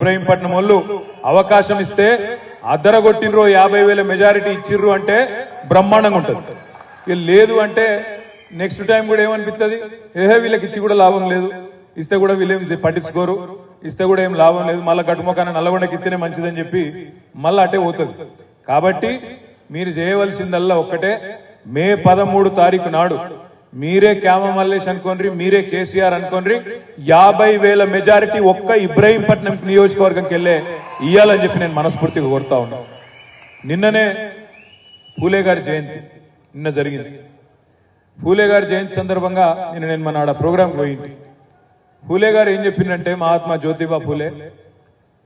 ఇబ్రహీంపట్నం వాళ్ళు అవకాశం ఇస్తే అద్దరగొట్టినరు యాభై వేల మెజారిటీ ఇచ్చిర్రు అంటే బ్రహ్మాండంగా ఉంటుంది. లేదు అంటే నెక్స్ట్ టైం కూడా ఏమనిపిస్తుంది ఏహే వీళ్ళకి ఇచ్చి కూడా లాభం లేదు. ఇస్తే కూడా వీళ్ళేం పట్టించుకోరు. ఇస్తే కూడా ఏం లాభం లేదు. మళ్ళీ గట్టుమొకాన నల్లగొండకి ఇస్తేనే మంచిదని చెప్పి మళ్ళీ అటే పోతుంది. కాబట్టి మీరు చేయవలసిందల్లా ఒక్కటే. మే పదమూడు తారీఖు నాడు మీరే క్యామ మల్లేష్ అనుకోండి మీరే కేసీఆర్ అనుకోండి యాభై వేల మెజారిటీ ఒక్క ఇబ్రహీంపట్నం నియోజకవర్గంకి వెళ్ళే ఇయ్యాలని చెప్పి నేను మనస్ఫూర్తిగా కోరుతా ఉన్నా. నిన్ననే పూలే గారి జయంతి నిన్న జరిగింది. పూలే గారి జయంతి సందర్భంగా నేను నేను మన ఆడ ప్రోగ్రాం పోయింది పూలే గారు ఏం చెప్పిందంటే మహాత్మా జ్యోతిబా పూలే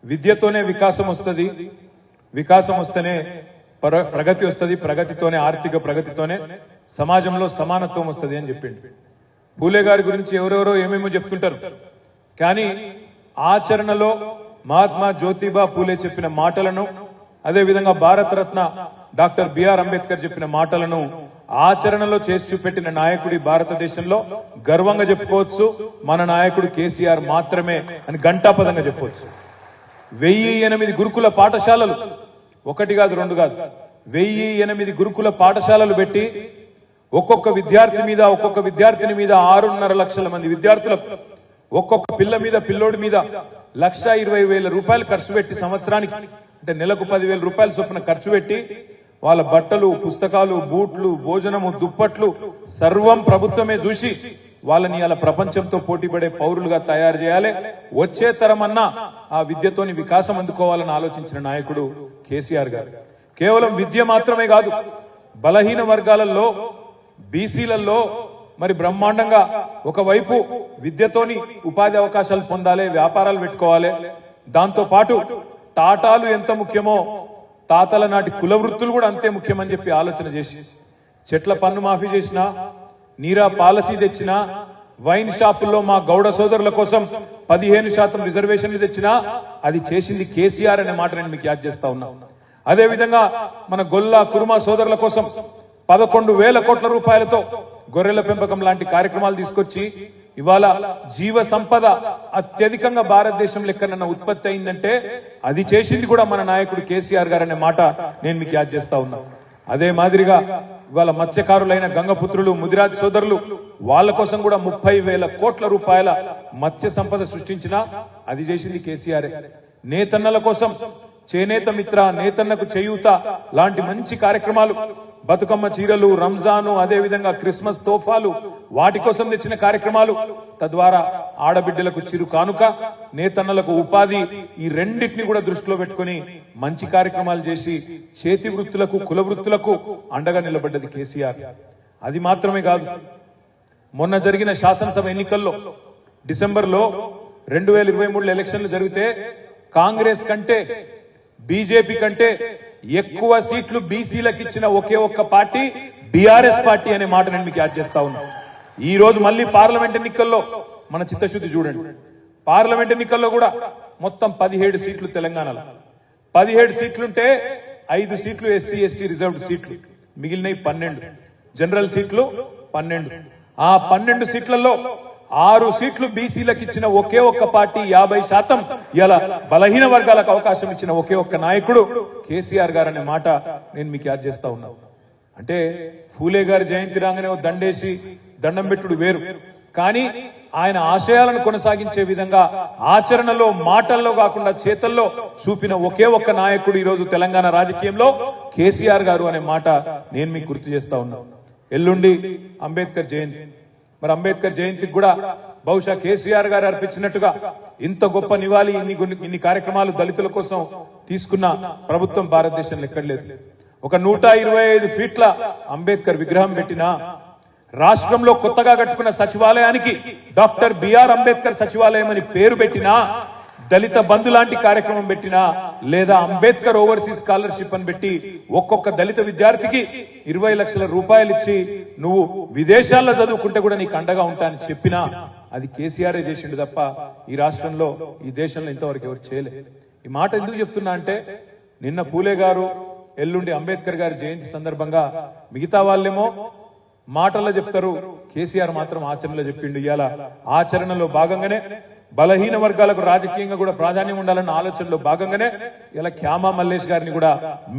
విద్యతోనే వికాసం వస్తుంది. వికాసం వస్తేనే ప్రగతి వస్తుంది ప్రగతితోనే ఆర్థిక ప్రగతితోనే సమాజంలో సమానత్వం వస్తుంది అని చెప్పిండు. పూలే గారి గురించి ఎవరెవరో ఏమేమో చెప్తుంటారు. కానీ ఆచరణలో మహాత్మా జ్యోతిబా పూలే చెప్పిన మాటలను అదే విధంగా భారతరత్న డాక్టర్ బిఆర్ అంబేద్కర్ చెప్పిన మాటలను ఆచరణలో చేసి చూపెట్టిన నాయకుడి భారతదేశంలో గర్వంగా చెప్పుకోవచ్చు. మన నాయకుడు కేసీఆర్ మాత్రమే అని ఘంటాపదంగా చెప్పవచ్చు వెయ్యి ఎనిమిది గురుకుల పాఠశాలలు ఒకటి కాదు రెండు కాదు. వెయ్యి ఎనిమిది గురుకుల పాఠశాలలు పెట్టి ఒక్కొక్క విద్యార్థి మీద ఒక్కొక్క విద్యార్థిని మీద ఆరున్నర లక్షల మంది విద్యార్థుల ఒక్కొక్క పిల్ల మీద పిల్లోడి మీద లక్ష ఇరవై వేల రూపాయలు ఖర్చు పెట్టి సంవత్సరానికి అంటే నెలకు పదివేల రూపాయల చొప్పున ఖర్చు పెట్టి వాళ్ళ బట్టలు పుస్తకాలు బూట్లు భోజనము దుప్పట్లు సర్వం ప్రభుత్వమే చూసి వాళ్ళని అలా ప్రపంచంతో పోటీపడే పౌరులుగా తయారు చేయాలి. వచ్చే తరమన్నా ఆ విద్యతోని వికాసం అందుకోవాలని ఆలోచించిన నాయకుడు కేసీఆర్ గారు. కేవలం విద్య మాత్రమే కాదు బలహీన వర్గాలలో బీసీలలో మరి బ్రహ్మాండంగా ఒకవైపు విద్యతోని ఉపాధి అవకాశాలు పొందాలి వ్యాపారాలు పెట్టుకోవాలి. దాంతో పాటు టాటాలు ఎంత ముఖ్యమో తాతల నాటి కుల వృత్తులు కూడా అంతే ముఖ్యమని చెప్పి ఆలోచన చేసి చెట్ల పన్ను మాఫీ చేసినా నీరా పాలసీ తెచ్చినా వైన్ షాపుల్లో మా గౌడ సోదరుల కోసం పదిహేను శాతం రిజర్వేషన్లు తెచ్చినా అది చేసింది కేసీఆర్ అనే మాట నేను మీకు యాద్ చేస్తా ఉన్నా. అదే విధంగా మన గొల్ల కురుమా సోదరుల కోసం పదకొండు వేల కోట్ల రూపాయలతో గొర్రెల పెంపకం లాంటి కార్యక్రమాలు తీసుకొచ్చి ఇవాళ జీవ సంపద అత్యధికంగా భారతదేశంలో లెక్కనన్న ఉత్పత్తి అయిందంటే అది చేసింది కూడా మన నాయకుడు కేసీఆర్ గారు అనే మాట నేను మీకు యాద్ చేస్తా ఉన్నా. అదే మాదిరిగా ఇవాళ మత్స్యకారులైన గంగపుత్రులు ముదిరాజ్ సోదరులు వాళ్ళ కోసం కూడా ముప్పై వేల కోట్ల రూపాయల మత్స్య సంపద సృష్టించినా అది చేసింది కేసీఆర్. నేతన్నల కోసం చేనేత మిత్ర నేతన్నకు చేయూత లాంటి మంచి కార్యక్రమాలు. బతుకమ్మ చీరలు రంజాను అదే విధంగా క్రిస్మస్ తోఫాలు వాటి కోసం తెచ్చిన కార్యక్రమాలు. తద్వారా ఆడబిడ్డలకు చిరు కానుక నేతన్నలకు ఉపాధి ఈ రెండింటిని కూడా దృష్టిలో పెట్టుకుని మంచి కార్యక్రమాలు చేసి చేతి వృత్తులకు కుల వృత్తులకు అండగా నిలబడ్డది కేసీఆర్. అది మాత్రమే కాదు. మొన్న జరిగిన శాసనసభ ఎన్నికల్లో డిసెంబర్లో రెండు వేల ఇరవై మూడు ఎలక్షన్లు జరిగితే కాంగ్రెస్ కంటే బీజేపీ కంటే ఎక్కువ సీట్లు బీసీలకు ఇచ్చిన ఒకే ఒక్క పార్టీ బీఆర్ఎస్ పార్టీ అనే మాట నేను మీకు యాద్ చేస్తా ఉన్నా. ఈ రోజు మళ్ళీ పార్లమెంట్ ఎన్నికల్లో మన చిత్తశుద్ధి చూడండి. పార్లమెంట్ ఎన్నికల్లో కూడా మొత్తం పదిహేడు సీట్లు తెలంగాణలో. పదిహేడు సీట్లుంటే ఐదు సీట్లు ఎస్సీ ఎస్టీ రిజర్వ్డ్ సీట్లు. మిగిలినవి పన్నెండు. జనరల్ సీట్లు పన్నెండు. ఆ పన్నెండు సీట్లలో ఆరు సీట్లు బీసీలకు ఇచ్చిన ఒకే ఒక్క పార్టీ యాభై శాతం ఇలా బలహీన వర్గాలకు అవకాశం ఇచ్చిన ఒకే ఒక్క నాయకుడు కేసీఆర్ గారు అనే మాట నేను మీకు యాద్ చేస్తా ఉన్నా. అంటే ఫూలే గారి జయంతి రాగానే దండేసి దండం పెట్టుడు వేరు. కానీ ఆయన ఆశయాలను కొనసాగించే విధంగా ఆచరణలో మాటల్లో కాకుండా చేతల్లో చూపిన ఒకే ఒక్క నాయకుడు ఈరోజు తెలంగాణ రాజకీయంలో కేసీఆర్ గారు అనే మాట నేను మీకు గుర్తు చేస్తా ఉన్నా. ఎల్లుండి అంబేద్కర్ జయంతి. మరి అంబేద్కర్ జయంతికి కూడా బహుశా కేసీఆర్ గారు అర్పించినట్టుగా ఇంత గొప్ప నివాళి ఇన్ని ఇన్ని కార్యక్రమాలు దళితుల కోసం తీసుకున్న ప్రభుత్వం భారతదేశంలో ఎక్కడ లేదు. ఒక నూట ఇరవై ఐదు ఫీట్ల అంబేద్కర్ విగ్రహం పెట్టినా రాష్ట్రంలో కొత్తగా కట్టుకున్న సచివాలయానికి డాక్టర్ బిఆర్ అంబేద్కర్ సచివాలయం అని పేరు పెట్టినా దళిత బంధు లాంటి కార్యక్రమం పెట్టినా లేదా అంబేద్కర్ ఓవర్సీస్ స్కాలర్షిప్ అని పెట్టి ఒక్కొక్క దళిత విద్యార్థికి ఇరవై లక్షల రూపాయలు ఇచ్చి నువ్వు విదేశాల్లో చదువుకుంటే కూడా నీకు అండగా ఉంటా అని చెప్పినా అది కేసీఆర్ చేసిండు తప్ప ఈ రాష్ట్రంలో ఈ దేశంలో ఇంతవరకు ఎవరు చేయలే. ఈ మాట ఎందుకు చెప్తున్నా అంటే నిన్న పూలే గారు ఎల్లుండి అంబేద్కర్ గారి జయంతి సందర్భంగా మిగతా వాళ్ళేమో మాటల్లో చెప్తారు కేసీఆర్ మాత్రం ఆచరణలో చెప్పిండు. ఇవాళ ఆచరణలో భాగంగానే బలహీన వర్గాలకు రాజకీయంగా కూడా ప్రాధాన్యం ఉండాలన్న ఆలోచనలో భాగంగానే ఇలా క్యామా మల్లేష్ గారిని కూడా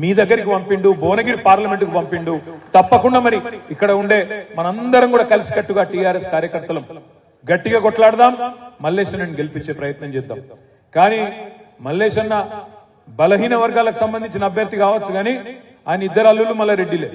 మీ దగ్గరికి పంపిండు భువనగిరి పార్లమెంట్కు పంపిండు. తప్పకుండా మరి ఇక్కడ ఉండే మనందరం కూడా కలిసికట్టుగా టీఆర్ఎస్ కార్యకర్తలం గట్టిగా కొట్లాడదాం. మల్లేశ్వరుని గెలిపించే ప్రయత్నం చేద్దాం. కానీ మల్లేశన్న బలహీన వర్గాలకు సంబంధించిన అభ్యర్థి కావచ్చు కానీ ఆయన ఇద్దరు అల్లులు మళ్ళా రెడ్డిలే